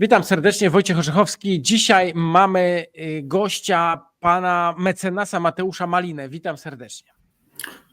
Witam serdecznie, Wojciech Orzechowski. Dzisiaj mamy y, gościa, pana mecenasa Mateusza Malinę. Witam serdecznie.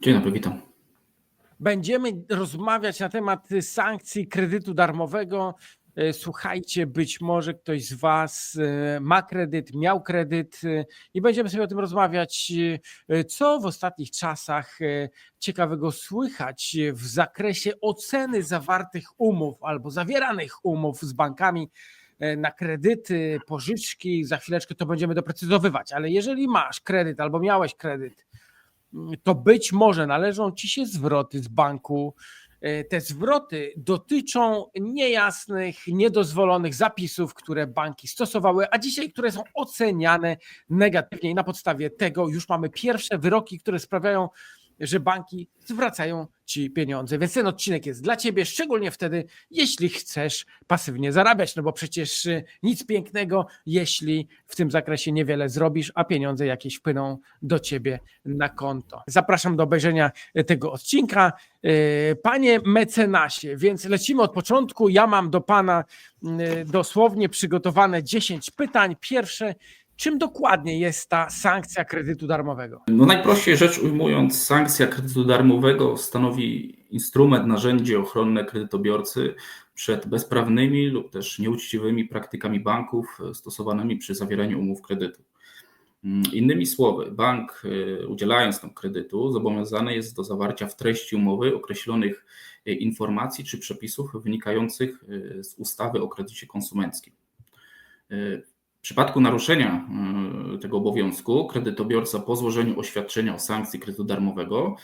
Dzień dobry, witam. Będziemy rozmawiać na temat sankcji kredytu darmowego. Y, Słuchajcie, być może ktoś z Was y, ma kredyt, miał kredyt y, i będziemy sobie o tym rozmawiać, co w ostatnich czasach ciekawego słychać w zakresie oceny zawartych umów albo zawieranych umów z bankami na kredyty, pożyczki. Za chwileczkę to będziemy doprecyzowywać, ale jeżeli masz kredyt albo miałeś kredyt, to być może należą ci się zwroty z banku. E, Te zwroty dotyczą niejasnych, niedozwolonych zapisów, które banki stosowały, a dzisiaj, które są oceniane negatywnie. I na podstawie tego już mamy pierwsze wyroki, które sprawiają, że banki zwracają ci pieniądze. Więc ten odcinek jest dla ciebie, szczególnie wtedy, jeśli chcesz pasywnie zarabiać, no bo przecież y, nic pięknego, jeśli w tym zakresie niewiele zrobisz, a pieniądze jakieś wpłyną do ciebie na konto. Zapraszam do obejrzenia y, tego odcinka. Y, Panie mecenasie, więc lecimy od początku. Ja mam do pana dosłownie przygotowane 10 pytań. Pierwsze, czym dokładnie jest ta sankcja kredytu darmowego? No najprościej rzecz ujmując, sankcja kredytu darmowego stanowi instrument, narzędzie ochronne kredytobiorcy przed bezprawnymi lub też nieuczciwymi praktykami banków stosowanymi przy zawieraniu umów kredytu. Mm, Innymi słowy, bank y, udzielając tam kredytu zobowiązany jest do zawarcia w treści umowy określonych y, informacji czy przepisów wynikających y, z ustawy o kredycie konsumenckim. W przypadku naruszenia y, tego obowiązku, kredytobiorca po złożeniu oświadczenia o sankcji kredytu darmowego,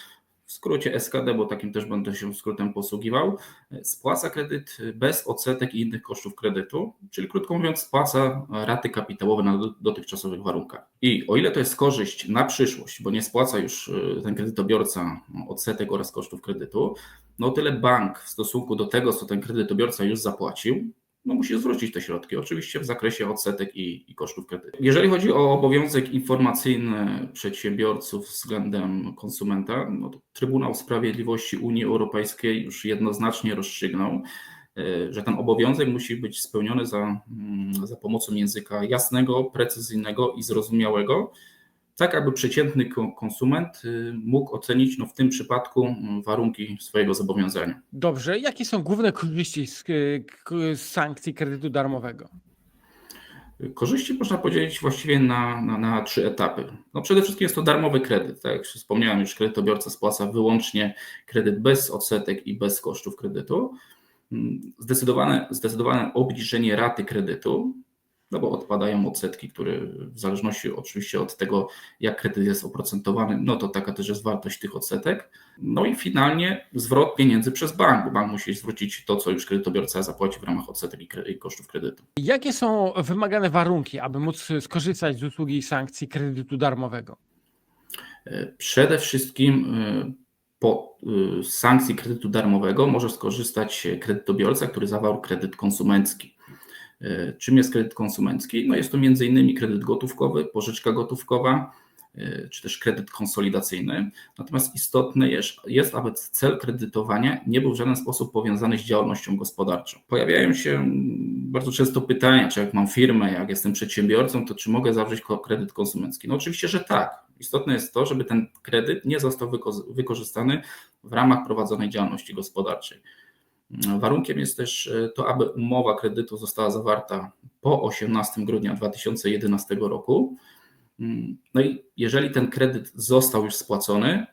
w skrócie SKD, bo takim też będę się skrótem posługiwał, y, spłaca kredyt bez odsetek i innych kosztów kredytu, czyli krótko mówiąc, spłaca raty kapitałowe na do- dotychczasowych warunkach. I o ile to jest korzyść na przyszłość, bo nie spłaca już y, ten kredytobiorca odsetek oraz kosztów kredytu, no tyle bank w stosunku do tego, co ten kredytobiorca już zapłacił, no musi zwrócić te środki, oczywiście w zakresie odsetek i, i kosztów kredytu. Jeżeli chodzi o obowiązek informacyjny przedsiębiorców względem konsumenta, no Trybunał Sprawiedliwości Unii Europejskiej już jednoznacznie rozstrzygnął, e, że ten obowiązek musi być spełniony za, mm, za pomocą języka jasnego, precyzyjnego i zrozumiałego, tak aby przeciętny ko- konsument y, mógł ocenić no, w tym przypadku warunki swojego zobowiązania. Dobrze, jakie są główne korzyści z, z sankcji kredytu darmowego? Korzyści można podzielić właściwie na, na, na trzy etapy. No przede wszystkim jest to darmowy kredyt. Tak jak już wspomniałem, już kredytobiorca spłaca wyłącznie kredyt bez odsetek i bez kosztów kredytu. Mm, Zdecydowane, zdecydowane obniżenie raty kredytu, no bo odpadają odsetki, które w zależności oczywiście od tego, jak kredyt jest oprocentowany, no to taka też jest wartość tych odsetek. No i finalnie zwrot pieniędzy przez bank, bo bank musi zwrócić to, co już kredytobiorca zapłaci w ramach odsetek i kosztów kredytu. Jakie są wymagane warunki, aby móc skorzystać z usługi sankcji kredytu darmowego? Przede wszystkim y, po y, sankcji kredytu darmowego może skorzystać kredytobiorca, który zawarł kredyt konsumencki. Y, Czym jest kredyt konsumencki? No jest to m.in. kredyt gotówkowy, pożyczka gotówkowa, y, czy też kredyt konsolidacyjny. Natomiast istotne jest, jest, aby cel kredytowania nie był w żaden sposób powiązany z działalnością gospodarczą. Pojawiają się bardzo często pytania, czy jak mam firmę, jak jestem przedsiębiorcą, to czy mogę zawrzeć kredyt konsumencki? No oczywiście, że tak. Istotne jest to, żeby ten kredyt nie został wyko- wykorzystany w ramach prowadzonej działalności gospodarczej. Warunkiem jest też e, to, aby umowa kredytu została zawarta po 18 grudnia 2011 roku. Mm, No i jeżeli ten kredyt został już spłacony,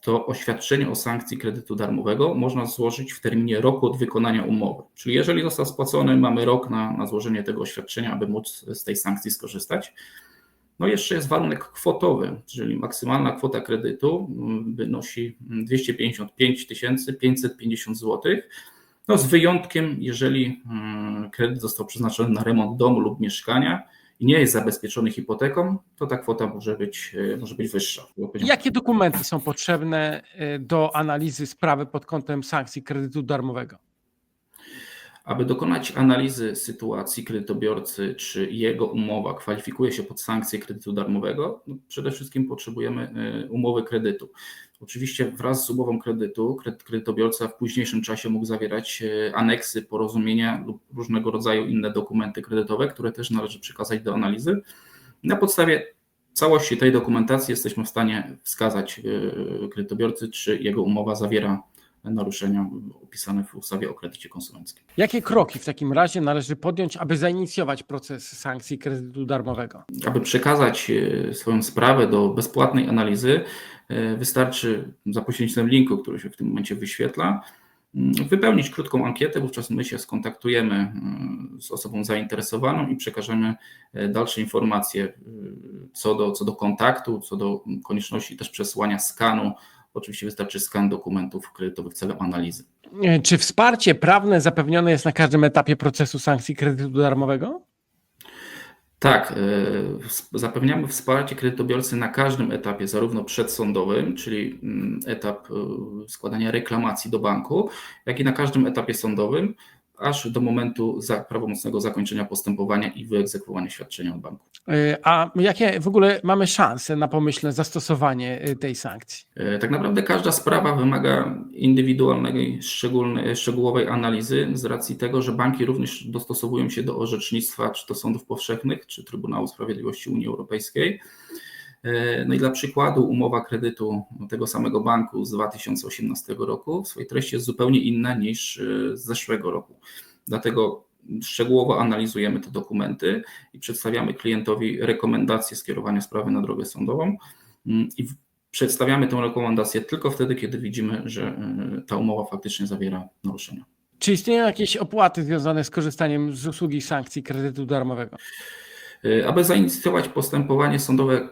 to oświadczenie o sankcji kredytu darmowego można złożyć w terminie roku od wykonania umowy. Czyli jeżeli został spłacony, mamy rok na, na złożenie tego oświadczenia, aby móc z tej sankcji skorzystać. No jeszcze jest warunek kwotowy, czyli maksymalna kwota kredytu mm, wynosi 255 550 zł. No z wyjątkiem, jeżeli mm, kredyt został przeznaczony na remont domu lub mieszkania i nie jest zabezpieczony hipoteką, to ta kwota może być, e, może być wyższa. Jakie dokumenty są potrzebne y, do analizy sprawy pod kątem sankcji kredytu darmowego? Aby dokonać analizy sytuacji kredytobiorcy, czy jego umowa kwalifikuje się pod sankcję kredytu darmowego, no przede wszystkim potrzebujemy y, umowy kredytu. Oczywiście wraz z umową kredytu kredyt- kredytobiorca w późniejszym czasie mógł zawierać y, aneksy, porozumienia lub różnego rodzaju inne dokumenty kredytowe, które też należy przekazać do analizy. Na podstawie całości tej dokumentacji jesteśmy w stanie wskazać y, kredytobiorcy, czy jego umowa zawiera naruszenia opisane w ustawie o kredycie konsumenckim. Jakie kroki w takim razie należy podjąć, aby zainicjować proces sankcji kredytu darmowego? Aby przekazać e, swoją sprawę do bezpłatnej analizy, e, wystarczy za pośrednictwem linku, który się w tym momencie wyświetla, m, wypełnić krótką ankietę, wówczas my się skontaktujemy m, z osobą zainteresowaną i przekażemy e, dalsze informacje e, co do, co do kontaktu, co do konieczności też przesłania skanu. Oczywiście wystarczy skan dokumentów kredytowych celem analizy. E, Czy wsparcie prawne zapewnione jest na każdym etapie procesu sankcji kredytu darmowego? Tak, e, zapewniamy wsparcie kredytobiorcy na każdym etapie, zarówno przedsądowym, czyli mm, etap e, składania reklamacji do banku, jak i na każdym etapie sądowym, aż do momentu za prawomocnego zakończenia postępowania i wyegzekwowania świadczenia od banku. E, A jakie w ogóle mamy szanse na pomyślne zastosowanie e, tej sankcji? E, Tak naprawdę każda sprawa wymaga indywidualnej, szczegółowej analizy z racji tego, że banki również dostosowują się do orzecznictwa czy to sądów powszechnych, czy Trybunału Sprawiedliwości Unii Europejskiej. E, No i dla przykładu umowa kredytu tego samego banku z 2018 roku w swojej treści jest zupełnie inna niż e, z zeszłego roku. Dlatego szczegółowo analizujemy te dokumenty i przedstawiamy klientowi rekomendacje skierowania sprawy na drogę sądową Mm, i przedstawiamy tę rekomendację tylko wtedy, kiedy widzimy, że e, ta umowa faktycznie zawiera naruszenia. Czy istnieją jakieś opłaty związane z korzystaniem z usługi sankcji kredytu darmowego? Aby zainicjować postępowanie sądowe,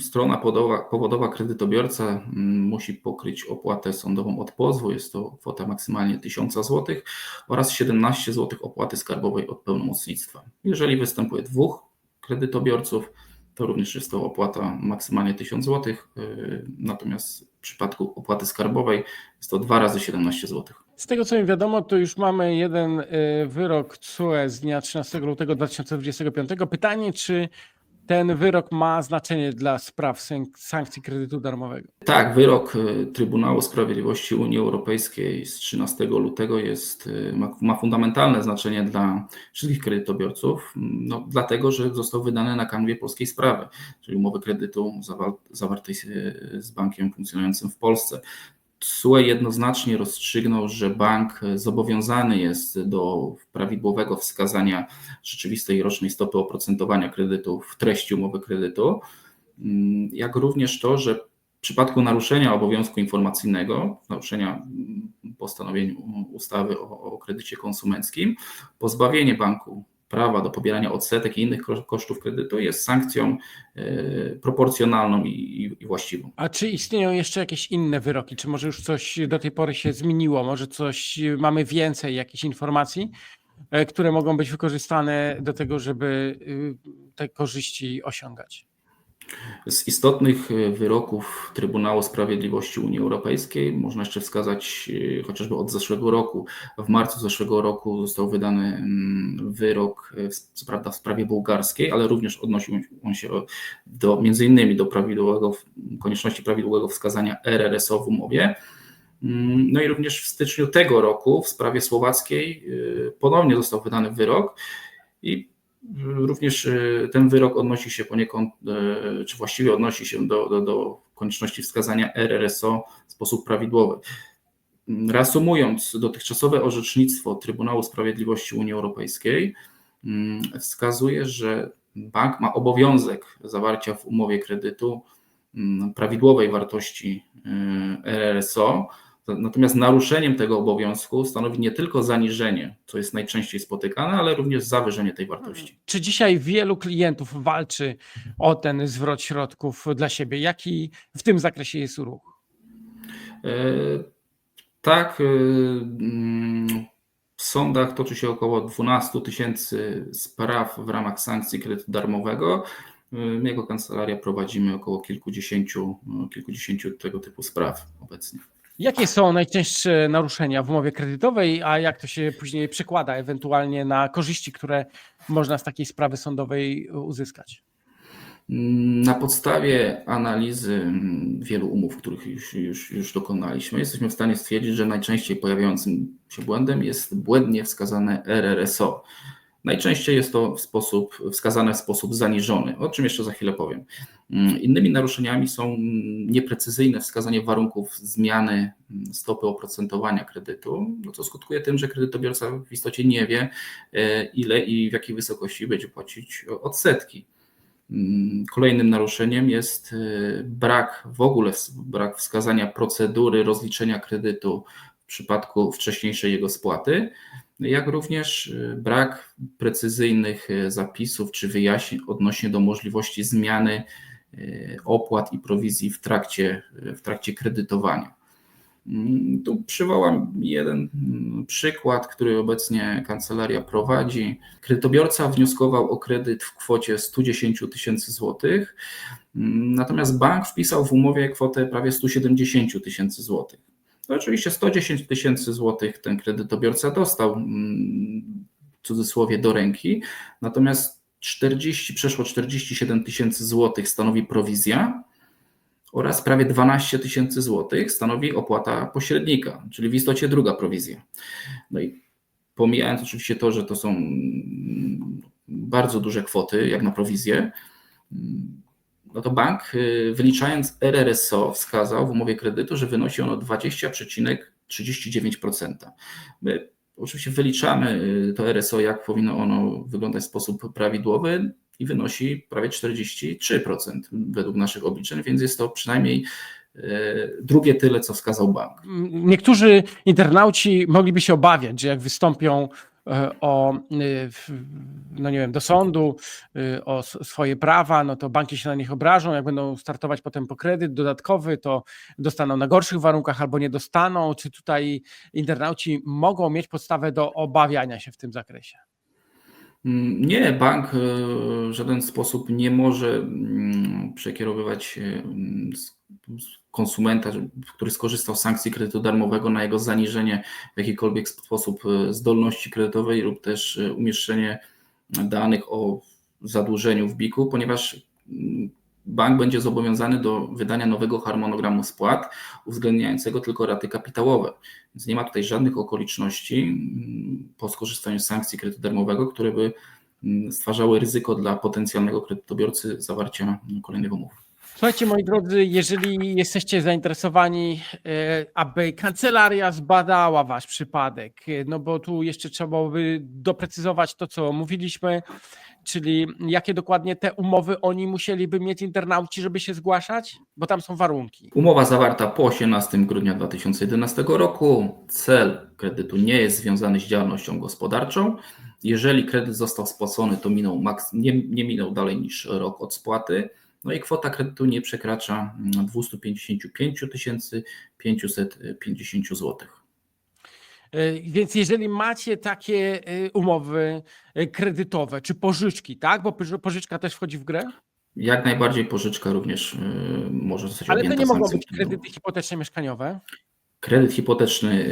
strona podowa, powodowa kredytobiorca mm, musi pokryć opłatę sądową od pozwu, jest to kwota maksymalnie 1000 zł oraz 17 zł opłaty skarbowej od pełnomocnictwa. Jeżeli występuje dwóch kredytobiorców, to również jest to opłata maksymalnie 1000 zł, natomiast w przypadku opłaty skarbowej jest to 2 razy 17 zł. Z tego co mi wiadomo, to już mamy jeden e, wyrok CUE z dnia 13 lutego 2025. Pytanie, czy ten wyrok ma znaczenie dla spraw sank- sankcji kredytu darmowego? Tak, wyrok y, Trybunału Sprawiedliwości Unii Europejskiej z 13 lutego jest, y, ma, ma fundamentalne znaczenie dla wszystkich kredytobiorców, no, dlatego że został wydany na kanwie polskiej sprawy, czyli umowy kredytu zawa- zawartej y, z bankiem funkcjonującym w Polsce. TSUE jednoznacznie rozstrzygnął, że bank zobowiązany jest do prawidłowego wskazania rzeczywistej rocznej stopy oprocentowania kredytu w treści umowy kredytu, Mm, jak również to, że w przypadku naruszenia obowiązku informacyjnego, naruszenia mm, postanowień ustawy o, o kredycie konsumenckim, pozbawienie banku prawa do pobierania odsetek i innych ko- kosztów kredytu jest sankcją e, proporcjonalną i, i, właściwą. A czy istnieją jeszcze jakieś inne wyroki? Czy może już coś do tej pory się zmieniło? Może coś e, mamy więcej jakichś informacji, e, które mogą być wykorzystane do tego, żeby te korzyści osiągać? Z istotnych e, wyroków Trybunału Sprawiedliwości Unii Europejskiej można jeszcze wskazać e, chociażby od zeszłego roku. W marcu zeszłego roku został wydany mm, wyrok, e, co prawda w sprawie bułgarskiej, ale również odnosił on się do między innymi do prawidłowego, konieczności prawidłowego wskazania RRSO w umowie. Mm, No i również w styczniu tego roku w sprawie słowackiej ponownie został wydany wyrok i Również e, ten wyrok odnosi się poniekąd, e, czy właściwie odnosi się do, do, do konieczności wskazania RRSO w sposób prawidłowy. Reasumując, dotychczasowe orzecznictwo Trybunału Sprawiedliwości Unii Europejskiej mm, wskazuje, że bank ma obowiązek zawarcia w umowie kredytu mm, prawidłowej wartości e, RRSO, Natomiast naruszeniem tego obowiązku stanowi nie tylko zaniżenie, co jest najczęściej spotykane, ale również zawyżenie tej wartości. Czy dzisiaj wielu klientów walczy o ten zwrot środków dla siebie? Jaki w tym zakresie jest ruch? E, Tak, e, mm, w sądach toczy się około 12 tysięcy spraw w ramach sankcji kredytu darmowego. E, My jako kancelaria prowadzimy około kilkudziesięciu, kilkudziesięciu tego typu spraw obecnie. Jakie są najczęstsze naruszenia w umowie kredytowej, a jak to się później przekłada ewentualnie na korzyści, które można z takiej sprawy sądowej uzyskać? Na podstawie analizy mm, wielu umów, których już, już, już dokonaliśmy, jesteśmy w stanie stwierdzić, że najczęściej pojawiającym się błędem jest błędnie wskazane RRSO. Najczęściej jest to w sposób, wskazane w sposób zaniżony, o czym jeszcze za chwilę powiem. Mm, Innymi naruszeniami są mm, nieprecyzyjne wskazanie warunków zmiany mm, stopy oprocentowania kredytu, no co skutkuje tym, że kredytobiorca w istocie nie wie, e, ile i w jakiej wysokości będzie płacić odsetki. Kolejnym naruszeniem jest y, brak, w ogóle brak wskazania procedury rozliczenia kredytu w przypadku wcześniejszej jego spłaty, jak również y, brak precyzyjnych y, zapisów czy wyjaśnień odnośnie do możliwości zmiany y, opłat i prowizji w trakcie, w trakcie kredytowania. Mm, Tu przywołam jeden mm, przykład, który obecnie kancelaria prowadzi. Kredytobiorca wnioskował o kredyt w kwocie 110 tysięcy złotych, mm, natomiast bank wpisał w umowie kwotę prawie 170 tysięcy złotych. To oczywiście 110 tysięcy złotych ten kredytobiorca dostał mm, w cudzysłowie do ręki, natomiast 40, przeszło 47 tysięcy złotych stanowi prowizja, oraz prawie 12 tysięcy złotych stanowi opłata pośrednika, czyli w istocie druga prowizja. No i pomijając oczywiście to, że to są mm, bardzo duże kwoty, jak na prowizję, mm, no to bank y, wyliczając RRSO wskazał w umowie kredytu, że wynosi ono 20,39%. My oczywiście wyliczamy y, to RSO, jak powinno ono wyglądać w sposób prawidłowy, i wynosi prawie 43% według naszych obliczeń, więc jest to przynajmniej e, drugie tyle, co wskazał bank. Niektórzy internauci mogliby się obawiać, że jak wystąpią o, w- no nie wiem, do sądu e, o swoje prawa, no to banki się na nich obrażą. Jak będą startować potem po kredyt dodatkowy, to dostaną na gorszych warunkach albo nie dostaną. Czy tutaj internauci mogą mieć podstawę do obawiania się w tym zakresie? Mm, Nie, bank e, w żaden sposób nie może mm, przekierowywać z konsumenta, który skorzystał z sankcji kredytu darmowego na jego zaniżenie w jakikolwiek sposób e, zdolności kredytowej lub też e, umieszczenie danych o zadłużeniu w BIK-u, ponieważ mm, bank będzie zobowiązany do wydania nowego harmonogramu spłat, uwzględniającego tylko raty kapitałowe. Więc nie ma tutaj żadnych okoliczności mm, po skorzystaniu z sankcji kredytu darmowego, które by mm, stwarzały ryzyko dla potencjalnego kredytobiorcy zawarcia kolejnych umów. Słuchajcie, moi drodzy, jeżeli jesteście zainteresowani, e, aby kancelaria zbadała wasz przypadek, e, no bo tu jeszcze trzeba by doprecyzować to, co mówiliśmy, czyli jakie dokładnie te umowy oni musieliby mieć internauci, żeby się zgłaszać, bo tam są warunki. Umowa zawarta po 18 grudnia 2011 roku. Cel kredytu nie jest związany z działalnością gospodarczą. Jeżeli kredyt został spłacony, to minął nie, nie minął dalej niż rok od spłaty. No i kwota kredytu nie przekracza mm, 255 550 zł. Więc jeżeli macie takie e, umowy e, kredytowe czy pożyczki, tak, bo poży- pożyczka też wchodzi w grę, Jak najbardziej pożyczka również y, może zostać ale to nie mogą być kredyty hipoteczne mieszkaniowe. Kredyt hipoteczny,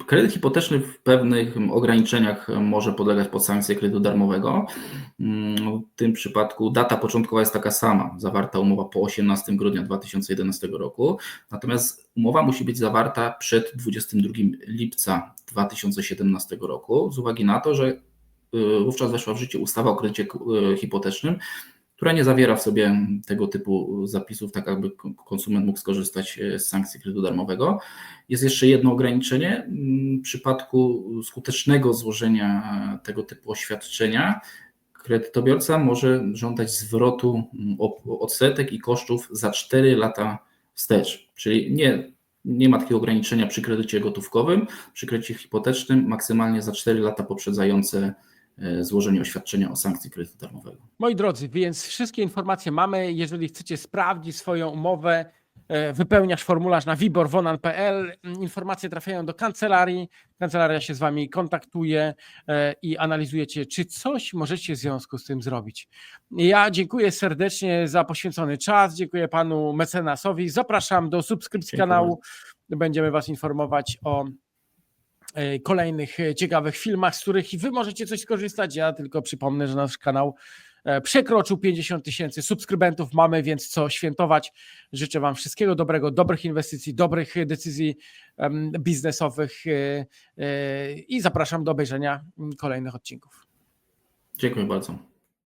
y, kredyt hipoteczny w pewnych ograniczeniach może podlegać pod sankcję kredytu darmowego. Mm, W tym przypadku data początkowa jest taka sama, zawarta umowa po 18 grudnia 2011 roku, natomiast umowa musi być zawarta przed 22 lipca 2017 roku, z uwagi na to, że y, wówczas weszła w życie ustawa o kredycie y, hipotecznym, która nie zawiera w sobie tego typu zapisów, tak aby konsument mógł skorzystać e, z sankcji kredytu darmowego. Jest jeszcze jedno ograniczenie. Mm, W przypadku skutecznego złożenia tego typu oświadczenia, kredytobiorca może żądać zwrotu mm, odsetek i kosztów za 4 lata wstecz. Czyli nie, nie ma takiego ograniczenia przy kredycie gotówkowym, przy kredycie hipotecznym maksymalnie za 4 lata poprzedzające złożenie oświadczenia o sankcji kredytu darmowego. Moi drodzy, więc wszystkie informacje mamy. Jeżeli chcecie sprawdzić swoją umowę, e, wypełniasz formularz na wiborwonan.pl. Informacje trafiają do kancelarii. Kancelaria się z Wami kontaktuje e, i analizujecie, czy coś możecie w związku z tym zrobić. Ja dziękuję serdecznie za poświęcony czas. Dziękuję Panu mecenasowi. Zapraszam do subskrypcji Dziękuję kanału będziemy Was informować o e, kolejnych e, ciekawych filmach, z których Wy możecie coś skorzystać. Ja tylko przypomnę, że nasz kanał e, przekroczył 50 tysięcy subskrybentów mamy, więc co świętować. Życzę Wam wszystkiego dobrego, dobrych inwestycji, dobrych e, decyzji biznesowych e, e, i zapraszam do obejrzenia mm, kolejnych odcinków. Dziękuję bardzo.